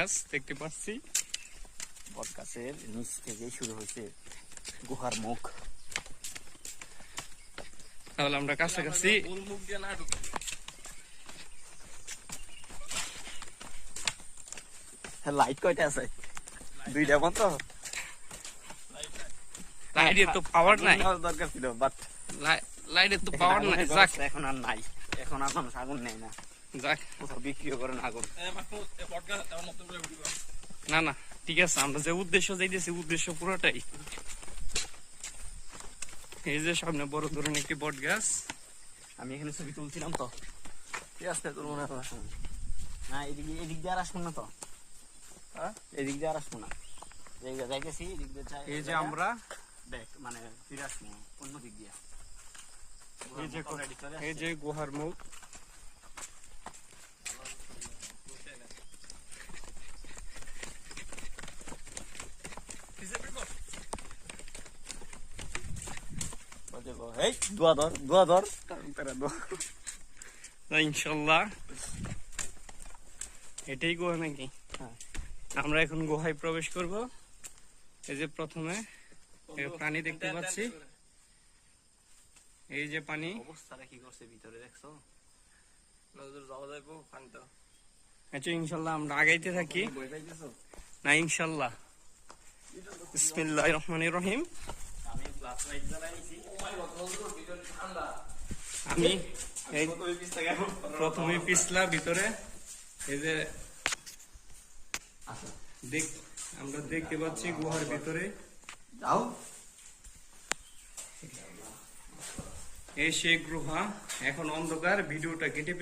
গাছ দেখতে পাচ্ছি। বট গাছের নিচ থেকে শুরু হয়েছে গুহার মুখ। তাহলে আমরা কাছাকাছি। মুখ দিয়ে না লাইট কয়টা আছে? দুইটা মতো লাইটের তো পাওয়ার নাই। দরকার ছিল বাট লাই- লাইটের তো পাওয়ার নাই। এখন আর নাই। এখন আর মানুষ আগুন নেই না। যাক বিক্রিও করে না আগুন না না ঠিক আছে আমরা যে উদ্দেশ্য যাইতেছি উদ্দেশ্য পুরোটাই। এই যে সামনে বড় ধরনের একটি বট গাছ আমি এখানে ছবি তুলছিলাম তো। ঠিক আছে তোর মনে হয় না এদিকে এদিক দিয়ে আর আসব না তো। হ্যাঁ? এদিক দিয়ে আর আসব না। যাইতেছি এদিক দিয়ে এই যে আমরা ব্যাক মানে ফিরে আসব অন্য দিক দিয়ে। এই। যে গুহার মুখ। এই দোয়া ধর দোয়া ধর। তারা দোয়া না, ইনশাল্লাহ। এটাই গুহা নাকি? হ্যাঁ। আমরা এখন গুহায় প্রবেশ করব। এই যে প্রথমে প্রাণী দেখতে পাচ্ছি। এই যে পানি। অবস্থাটা কি করছে ভিতরে দেখছ? নজর যাওয়া যাইবো পানিটা। আচ্ছা ইনশাল্লাহ আমরা আগাইতে থাকি। না ইনশাল্লাহ। রহমান রহিম। আমি এই প্রথমে পিছলা ভিতরে এই যে আচ্ছা। দেখ আমরা দেখতে পাচ্ছি গুহার ভিতরে। যাও এই সেই গুহা এখন অন্ধকার ভিডিওটা কেটে